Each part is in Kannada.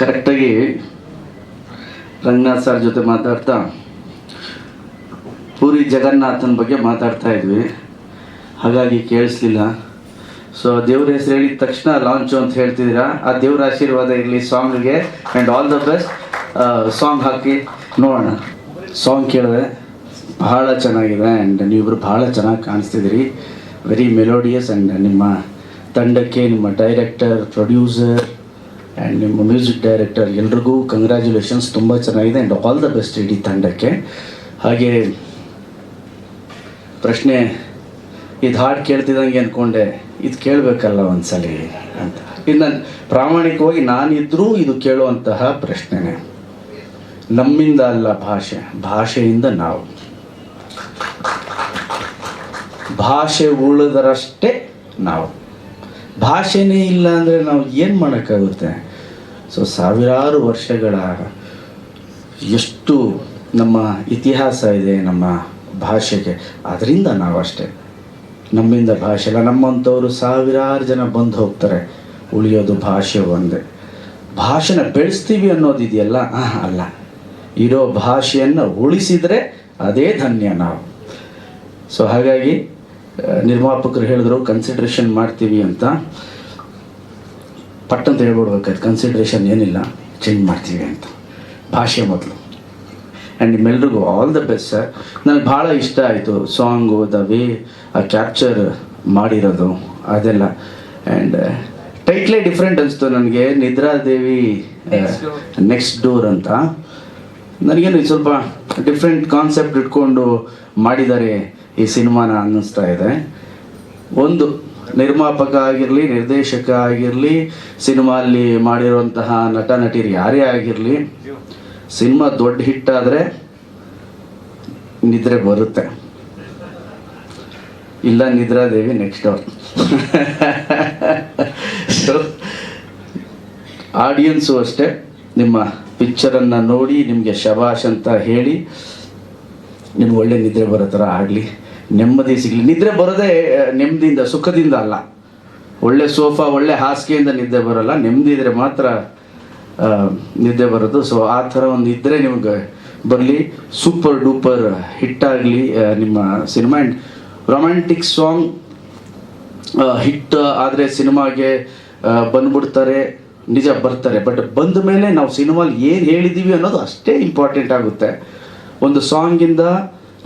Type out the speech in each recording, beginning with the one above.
ಕರೆಕ್ಟಾಗಿ ರಂಗನಾಥ್ ಸರ್ ಜೊತೆ ಮಾತಾಡ್ತಾ ಪೂರಿ ಜಗನ್ನಾಥನ ಬಗ್ಗೆ ಮಾತಾಡ್ತಾ ಇದ್ವಿ. ಹಾಗಾಗಿ ಕೇಳಿಸ್ಲಿಲ್ಲ. ಸೊ ದೇವ್ರ ಹೆಸರು ಹೇಳಿದ ತಕ್ಷಣ ಲಾಂಚು ಅಂತ ಹೇಳ್ತಿದ್ದೀರಾ? ಆ ದೇವ್ರ ಆಶೀರ್ವಾದ ಇರಲಿ ಸಾಂಗ್ಗೆ and all the best song ಹಾಕಿ ನೋಡೋಣ. ಸಾಂಗ್ ಕೇಳಿದೆ ಬಹಳ ಚೆನ್ನಾಗಿದೆ ಆ್ಯಂಡ್ ನೀವಿಬ್ಬರು ಭಾಳ ಚೆನ್ನಾಗಿ ಕಾಣಿಸ್ತಿದ್ದೀರಿ. ವೆರಿ ಮೆಲೋಡಿಯಸ್ ಆ್ಯಂಡ್ ನಿಮ್ಮ ತಂಡಕ್ಕೆ ನಿಮ್ಮ ಡೈರೆಕ್ಟರ್ ಪ್ರೊಡ್ಯೂಸರ್ ಆ್ಯಂಡ್ ನಿಮ್ಮ ಮ್ಯೂಸಿಕ್ ಡೈರೆಕ್ಟರ್ ಎಲ್ರಿಗೂ ಕಂಗ್ರ್ಯಾಚುಲೇಷನ್ಸ್ ತುಂಬ ಚೆನ್ನಾಗಿದೆ ಆ್ಯಂಡ್ ಆಲ್ ದ ಬೆಸ್ಟ್ ಇಡೀ ತಂಡಕ್ಕೆ. ಹಾಗೆ ಪ್ರಶ್ನೆ, ಇದು ಹಾಡು ಕೇಳ್ತಿದ್ದಂಗೆ ಅಂದ್ಕೊಂಡೆ ಇದು ಕೇಳಬೇಕಲ್ಲ ಒಂದ್ಸಲಿ ಅಂತ. ಇದು ನಾನು ಪ್ರಾಮಾಣಿಕವಾಗಿ ನಾನಿದ್ರೂ ಇದು ಕೇಳುವಂತಹ ಪ್ರಶ್ನೆನೇ. ನಮ್ಮಿಂದ ಅಲ್ಲ ಭಾಷೆ, ಭಾಷೆಯಿಂದ ನಾವು. ಭಾಷೆ ಉಳಿದರಷ್ಟೇ ನಾವು. ಭಾಷೆನೇ ಇಲ್ಲ ಅಂದರೆ ನಾವು ಏನು ಮಾಡೋಕ್ಕಾಗುತ್ತೆ? ಸೊ ಸಾವಿರಾರು ವರ್ಷಗಳ ಎಷ್ಟು ನಮ್ಮ ಇತಿಹಾಸ ಇದೆ ನಮ್ಮ ಭಾಷೆಗೆ. ಅದರಿಂದ ನಾವಷ್ಟೇ. ನಮ್ಮಿಂದ ಭಾಷೆ ಎಲ್ಲ ನಮ್ಮಂಥವರು ಸಾವಿರಾರು ಜನ ಬಂದು ಹೋಗ್ತಾರೆ. ಉಳಿಯೋದು ಭಾಷೆ ಒಂದೇ. ಭಾಷೆನ ಬೆಳೆಸ್ತೀವಿ ಅನ್ನೋದಿದೆಯಲ್ಲ ಅಲ್ಲ. ಇರೋ ಭಾಷೆಯನ್ನು ಉಳಿಸಿದರೆ ಅದೇ ಧನ್ಯ ನಾವು. ಸೊ ಹಾಗಾಗಿ, ನಿರ್ಮಾಪಕರು ಹೇಳಿದ್ರು ಕನ್ಸಿಡ್ರೇಷನ್ ಮಾಡ್ತೀವಿ ಅಂತ. ಪಟ್ಟಂತ ಹೇಳ್ಬಿಡ್ಬೇಕಾಯ್ತು ಕನ್ಸಿಡ್ರೇಷನ್ ಏನಿಲ್ಲ ಚೇಂಜ್ ಮಾಡ್ತೀವಿ ಅಂತ. ಭಾಷೆ ಮೊದಲು. ಆ್ಯಂಡ್ ನಿಮ್ಮೆಲ್ರಿಗೂ ಆಲ್ ದ ಬೆಸ್ಟ್ ಸರ್ ನನಗೆ ಭಾಳ ಇಷ್ಟ ಆಯಿತು ಸಾಂಗು ದ ವೇ ಆ ಕ್ಯಾಪ್ಚರ್ ಮಾಡಿರೋದು ಅದೆಲ್ಲ. ಆ್ಯಂಡ್ ಟೈಟ್ಲೇ ಡಿಫ್ರೆಂಟ್ ಅನಿಸ್ತು ನನಗೆ. ನಿದ್ರಾದೇವಿ ನೆಕ್ಸ್ಟ್ ಡೋರ್ ಅಂತ. ನನಗೇನು ಸ್ವಲ್ಪ ಡಿಫ್ರೆಂಟ್ ಕಾನ್ಸೆಪ್ಟ್ ಇಟ್ಕೊಂಡು ಮಾಡಿದ್ದಾರೆ ಈ ಸಿನಿಮಾನ ಅನ್ನಿಸ್ತಾ ಇದೆ. ಒಂದು ನಿರ್ಮಾಪಕ ಆಗಿರಲಿ ನಿರ್ದೇಶಕ ಆಗಿರಲಿ ಸಿನಿಮಾಲ್ಲಿ ಮಾಡಿರುವಂತಹ ನಟ ನಟಿಯರು ಯಾರೇ ಆಗಿರಲಿ, ಸಿನಿಮಾ ದೊಡ್ಡ ಹಿಟ್ಟಾದರೆ ನಿದ್ರೆ ಬರುತ್ತೆ. ಇಲ್ಲ ನಿದ್ರಾದೇವಿ ನೆಕ್ಸ್ಟ್ ಅವ್ರ ಸೊ ಆಡಿಯನ್ಸು ಅಷ್ಟೇ. ನಿಮ್ಮ ಪಿಕ್ಚರನ್ನು ನೋಡಿ, ನಿಮಗೆ ಶಬಾಷ್ ಅಂತ ಹೇಳಿ, ನಿಮ್ಗೆ ಒಳ್ಳೆ ನಿದ್ರೆ ಬರೋ ಥರ ಆಗಲಿ. ನೆಮ್ಮದಿ ಸಿಗಲಿ. ನಿದ್ರೆ ಬರೋದೇ ನೆಮ್ಮದಿಯಿಂದ, ಸುಖದಿಂದ ಅಲ್ಲ. ಒಳ್ಳೆ ಸೋಫಾ, ಒಳ್ಳೆ ಹಾಸಿಗೆಯಿಂದ ನಿದ್ದೆ ಬರೋಲ್ಲ. ನೆಮ್ಮದಿ ಇದ್ರೆ ಮಾತ್ರ ನಿದ್ದೆ ಬರೋದು. ಸೊ ಆ ಥರ ಒಂದು ಇದ್ದರೆ ನಿಮ್ಗೆ ಬರಲಿ. ಸೂಪರ್ ಡೂಪರ್ ಹಿಟ್ಟಾಗಲಿ ನಿಮ್ಮ cinema. And romantic song hit ಆದರೆ ಸಿನಿಮಾಗೆ ಬಂದ್ಬಿಡ್ತಾರೆ, ನಿಜ ಬರ್ತಾರೆ. ಬಟ್ ಬಂದ ಮೇಲೆ ನಾವು ಸಿನಿಮಾಲಿ ಏನು ಹೇಳಿದ್ದೀವಿ ಅನ್ನೋದು ಅಷ್ಟೇ ಇಂಪಾರ್ಟೆಂಟ್ ಆಗುತ್ತೆ. ಒಂದು ಸಾಂಗಿಂದ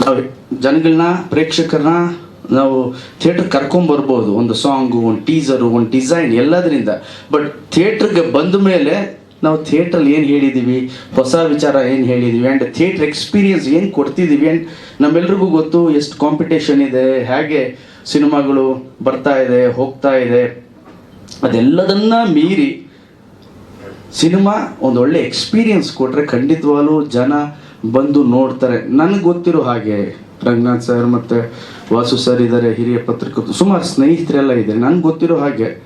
ನಾವು ಜನಗಳನ್ನ ಪ್ರೇಕ್ಷಕರನ್ನ ನಾವು ಥಿಯೇಟ್ರ್ ಕರ್ಕೊಂಬರ್ಬೋದು ಒಂದು ಸಾಂಗು, ಒಂದು ಟೀಸರು, ಒಂದು ಡಿಸೈನ್ ಎಲ್ಲದರಿಂದ. ಬಟ್ ಥಿಯೇಟ್ರಿಗೆ ಬಂದ ಮೇಲೆ ನಾವು ಥಿಯೇಟ್ರಲ್ಲಿ ಏನು ಹೇಳಿದ್ದೀವಿ ಹೊಸ ವಿಚಾರ ಏನು ಹೇಳಿದ್ದೀವಿ ಆ್ಯಂಡ್ ಥಿಯೇಟ್ರ್ ಎಕ್ಸ್ಪೀರಿಯನ್ಸ್ ಏನು ಕೊಡ್ತಿದ್ದೀವಿ ಆ್ಯಂಡ್ ನಮ್ಮೆಲ್ರಿಗೂ ಗೊತ್ತು ಎಷ್ಟು ಕಾಂಪಿಟೇಷನ್ ಇದೆ, ಹೇಗೆ ಸಿನಿಮಾಗಳು ಬರ್ತಾ ಇದೆ, ಹೋಗ್ತಾ ಇದೆ. ಅದೆಲ್ಲದನ್ನ ಮೀರಿ ಸಿನಿಮಾ ಒಂದು ಒಳ್ಳೆ ಎಕ್ಸ್ಪೀರಿಯನ್ಸ್ ಕೊಟ್ಟರೆ ಖಂಡಿತವಾಗ್ಲೂ ಜನ ಬಂದು ನೋಡ್ತಾರೆ. ನನಗೆ ಗೊತ್ತಿರೋ ಹಾಗೆ ರಂಗನಾಥ್ ಸರ್ ಮತ್ತು ವಾಸು ಸರ್ ಇದ್ದಾರೆ ಹಿರಿಯ ಪತ್ರಕರ್ತರು ಸುಮಾರು ಸ್ನೇಹಿತರೆಲ್ಲ ಇದ್ದಾರೆ ನನಗೆ ಗೊತ್ತಿರೋ ಹಾಗೆ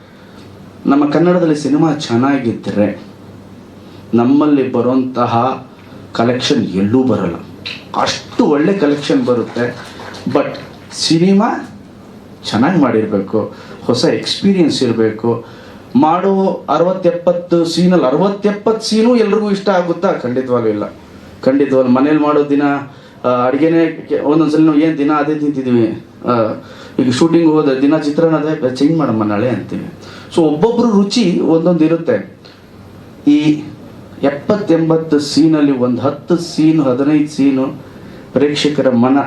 ನಮ್ಮ ಕನ್ನಡದಲ್ಲಿ ಸಿನಿಮಾ ಚೆನ್ನಾಗಿದ್ದರೆ ನಮ್ಮಲ್ಲಿ ಬರುವಂತಹ ಕಲೆಕ್ಷನ್ ಎಲ್ಲೂ ಬರಲ್ಲ. ಅಷ್ಟು ಒಳ್ಳೆ ಕಲೆಕ್ಷನ್ ಬರುತ್ತೆ. ಬಟ್ ಸಿನಿಮಾ ಚೆನ್ನಾಗಿ ಮಾಡಿರಬೇಕು. ಹೊಸ ಎಕ್ಸ್ಪೀರಿಯನ್ಸ್ ಇರಬೇಕು. ಮಾಡೋ ಅರವತ್ತೆಪ್ಪತ್ತು ಸೀನಲ್ಲಿ ಅರವತ್ತೆಪ್ಪತ್ತು ಸೀನು ಎಲ್ರಿಗೂ ಇಷ್ಟ ಆಗುತ್ತಾ? ಖಂಡಿತವಾಗ್ಲೂ ಇಲ್ಲ. ಖಂಡಿತವಾಗ್ಲೂ ಮನೇಲಿ ಮಾಡೋ ದಿನ ಅಡುಗೆನೇ ಒಂದೊಂದ್ಸಲ ನಾವು ಏನು ದಿನ ಅದೇ ತಿಂತಿದ್ದೀವಿ ಆ, ಈಗ ಶೂಟಿಂಗ್ ಹೋದ ದಿನ ಚಿತ್ರಾನ್ನ ಅದೇ ಚೇಂಜ್ ಮಾಡಮ್ಮ ನಾಳೆ ಅಂತೀವಿ. ಸೊ ಒಬ್ಬೊಬ್ಬರು ರುಚಿ ಒಂದೊಂದು ಇರುತ್ತೆ. ಈ ಎಪ್ಪತ್ತೆಂಬತ್ತು ಸೀನಲ್ಲಿ ಒಂದು ಹತ್ತು ಸೀನು ಹದಿನೈದು ಸೀನು ಪ್ರೇಕ್ಷಕರ ಮನ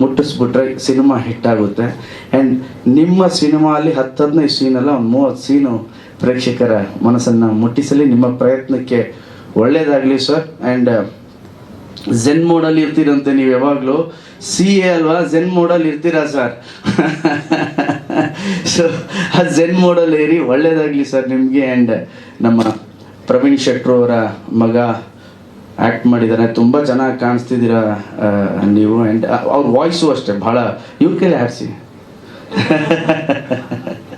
ಮುಟ್ಟಿಸ್ಬಿಟ್ರೆ ಸಿನಿಮಾ ಹಿಟ್ಟಾಗುತ್ತೆ ಆ್ಯಂಡ್ ನಿಮ್ಮ ಸಿನಿಮಾಲಿ ಹತ್ತು ಹದಿನೈದು ಸೀನಲ್ಲ ಒಂದು ಮೂವತ್ತು ಸೀನು ಪ್ರೇಕ್ಷಕರ ಮನಸ್ಸನ್ನು ಮುಟ್ಟಿಸಲಿ. ನಿಮ್ಮ ಪ್ರಯತ್ನಕ್ಕೆ ಒಳ್ಳೆಯದಾಗಲಿ ಸರ್. ಆ್ಯಂಡ್ ಝೆನ್ ಮೋಡಲ್ಲಿ ಇರ್ತೀರಂತೆ ನೀವು ಯಾವಾಗಲೂ. ಸಿ ಎ ಅಲ್ವಾ? ಝೆನ್ ಮೋಡಲ್ಲಿ ಇರ್ತೀರಾ ಸರ್ ಸೊ ಆ ಝೆನ್ ಮೋಡಲ್ ಏರಿ ಒಳ್ಳೇದಾಗಲಿ ಸರ್ ನಿಮಗೆ ಆ್ಯಂಡ್ ನಮ್ಮ ಪ್ರವೀಣ್ ಶೆಟ್ರು ಅವರ ಮಗ ಆ್ಯಕ್ಟ್ ಮಾಡಿದ್ದಾರೆ ತುಂಬ ಚೆನ್ನಾಗಿ ಕಾಣಿಸ್ತಿದ್ದೀರಾ ನೀವು ಆ್ಯಂಡ್ ಅವ್ರ ವಾಯ್ಸು ಅಷ್ಟೇ, ಭಾಳ, ಇವ್ರ ಕೈಲಿ ಆಡಿಸಿ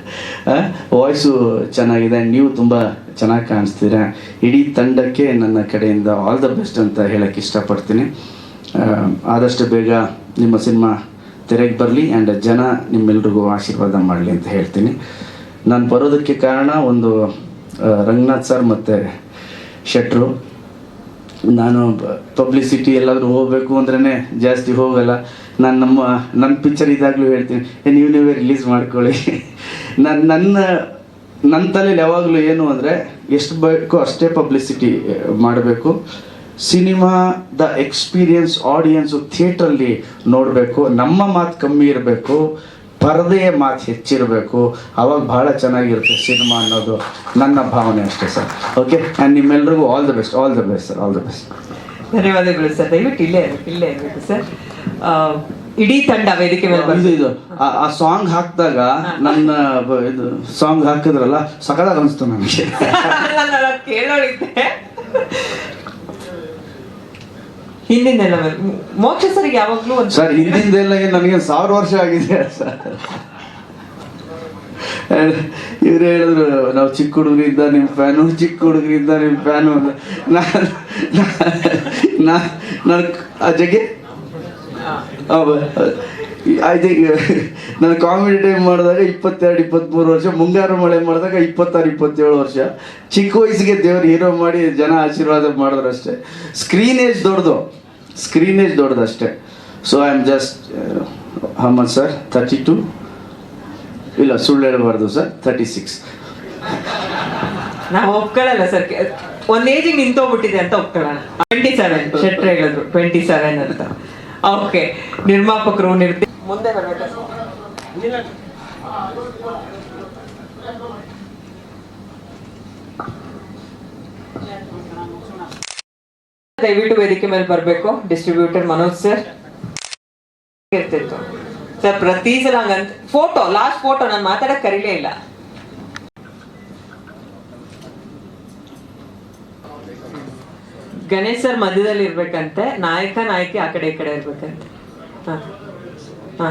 ವಾಯ್ಸು ಚೆನ್ನಾಗಿದೆ, ನೀವು ತುಂಬ ಚೆನ್ನಾಗಿ ಕಾಣಿಸ್ತೀರಾ? ಇಡೀ ತಂಡಕ್ಕೆ ನನ್ನ ಕಡೆಯಿಂದ ಆಲ್ ದ ಬೆಸ್ಟ್ ಅಂತ ಹೇಳಕ್ಕೆ ಇಷ್ಟಪಡ್ತೀನಿ. ಆದಷ್ಟು ಬೇಗ ನಿಮ್ಮ ಸಿನಿಮಾ ತೆರೆಗೆ ಬರಲಿ ಆ್ಯಂಡ್ ಜನ ನಿಮ್ಮೆಲ್ರಿಗೂ ಆಶೀರ್ವಾದ ಮಾಡಲಿ ಅಂತ ಹೇಳ್ತೀನಿ. ನಾನು ಬರೋದಕ್ಕೆ ಕಾರಣ ಒಂದು ರಂಗನಾಥ್ ಸರ್ ಮತ್ತು ಶೆಟ್ರು. ನಾನು ಪಬ್ಲಿಸಿಟಿ ಎಲ್ಲಾದರೂ ಹೋಗಬೇಕು ಅಂದ್ರೇ ಜಾಸ್ತಿ ಹೋಗಲ್ಲ. ನಾನು ನಮ್ಮ ನನ್ನ ಪಿಕ್ಚರ್ ಇದಾಗಲೂ ಹೇಳ್ತೀನಿ. ನೀವು ನೀವೇ ರಿಲೀಸ್ ಮಾಡ್ಕೊಳ್ಳಿ. ನನ್ನ ನನ್ನ ನನ್ನ ತಲೆಯಲ್ಲಿ ಯಾವಾಗಲೂ ಏನು ಅಂದರೆ ಎಷ್ಟು ಬೇಕೋ ಅಷ್ಟೇ ಪಬ್ಲಿಸಿಟಿ ಮಾಡಬೇಕು. ಸಿನಿಮಾದ ಎಕ್ಸ್ಪೀರಿಯನ್ಸ್ ಆಡಿಯನ್ಸು ಥಿಯೇಟ್ರಲ್ಲಿ ನೋಡಬೇಕು. ನಮ್ಮ ಮಾತು ಕಮ್ಮಿ ಇರಬೇಕು. ಪರದೆಯ ಮಾತು ಹೆಚ್ಚಿರಬೇಕು. ಅವಾಗ ಭಾಳ ಚೆನ್ನಾಗಿರುತ್ತೆ ಸಿನಿಮಾ ಅನ್ನೋದು. ನನ್ನ ಭಾವನೆ ಅಷ್ಟೇ ಸರ್. ಓಕೆ ಆ್ಯಂಡ್ ನಿಮ್ಮೆಲ್ರಿಗೂ all the best all the best sir all the best ಧನ್ಯವಾದಗಳು ಸರ್. ದಯವಿಟ್ಟು ಇಲ್ಲೇ ಇಲ್ಲೇ ಇರಬೇಕು ಸರ್. ಇಡೀ ತಂಡ ವೇದಿಕೆ ಮೇಲೆ ಇದು ಆ- ಸಾಂಗ್ ಹಾಕಿದಾಗ ನನ್ನ ಇದು ಸಾಂಗ್ ಹಾಕಿದ್ರಲ್ಲ ಸಕದಾಗ ಅನಿಸ್ತು ನನಗೆ. ಹಿಂದಿನ ಕೇಳೋಳಿದ್ದೆ. ಹಿಂದಿಂದೆಲ್ಲ ಮೋಕ್ಷ ಸರ್ ಯಾವಾಗ್ಲೂ ಸರ್ ಹಿಂದಿಂದೆಲ್ಲ ನನಗೆ ಸಾವಿರ ವರ್ಷ ಆಗಿದೆ ಸರ್. ಇವ್ರು ಹೇಳಿದ್ರು ನಾವು ಚಿಕ್ಕ ಹುಡುಗರಿಂದ ನಿಮ್ಮ ಫ್ಯಾನು ಚಿಕ್ಕ ಹುಡುಗರಿಂದ ನಿಮ್ಮ ಫ್ಯಾನು ನಾನು ನಾನು ಆ ಜಗ್ಗೆ ಐ ತಿಂಕ್ ನಾನು ಕಾಮಿಡಿ ಟೈಮ್ ಮಾಡಿದಾಗ ಇಪ್ಪತ್ತೆರಡು ಇಪ್ಪತ್ತ್ಮೂರು ವರ್ಷ ಮುಂಗಾರು ಮಳೆ ಮಾಡಿದಾಗ ಇಪ್ಪತ್ತಾರು ಇಪ್ಪತ್ತೇಳು ವರ್ಷ. ಚಿಕ್ಕ ವಯಸ್ಸಿಗೆ ದೇವ್ರು ಹೀರೋ ಮಾಡಿ ಜನ ಆಶೀರ್ವಾದ ಮಾಡಿದ್ರು ಅಷ್ಟೇ. ಏಜ್ ದೊಡ್ಡದು. ಸ್ಕ್ರೀನೇಜ್ ದೊಡ್ಡದು ಅಷ್ಟೇ. So I am just Hammad sir thirty two ಇಲ್ಲ ಸುಳ್ಳು ಹೇಳಬಾರ್ದು ಸರ್ ತರ್ಟಿ ಸಿಕ್ಸ್ ನಾವು ಒಪ್ಕೊಳ್ಳಲ್ಲ ಸರ್ ಒಂದು ಏಜಿಗೆ ನಿಂತೋಗ್ಬಿಟ್ಟಿದೆ ಅಂತ ಒಪ್ಕೊಳ್ಳೋಣ. ಟ್ವೆಂಟಿ ಸೆವೆನ್ ಶೆಟ್ರ್ ಹೇಳಿದ್ರು ಟ್ವೆಂಟಿ ಸೆವೆನ್ ಅಂತ. ಓಕೆ ನಿರ್ಮಾಪಕರು ನಿರ್ತಿ ಮುಂದೆ ಬರ್ಬೇಕಾ? ದಯವಿಟ್ಟು ವೇದಿಕೆ ಮೇಲೆ ಬರಬೇಕು. ಡಿಸ್ಟ್ರಿಬ್ಯೂಟರ್ ಮನೋಜ್ ಸರ್ ಇರ್ತಿತ್ತು. ಸರ್ ಪ್ರತಿ ಸಲ ಹಂಗಂತ ಫೋಟೋ ಲಾಸ್ಟ್ ಫೋಟೋ ನಾನು ಮಾತಾಡಕ್ ಕರೀಲೇ ಇಲ್ಲ. ಗಣೇಶ್ ಸರ್ ಮಧ್ಯದಲ್ಲಿ ಇರ್ಬೇಕಂತೆ ನಾಯಕ ನಾಯಕಿ ಆ ಕಡೆ ಈ ಕಡೆ ಇರ್ಬೇಕಂತೆ. ಹಾ. ಹಾ?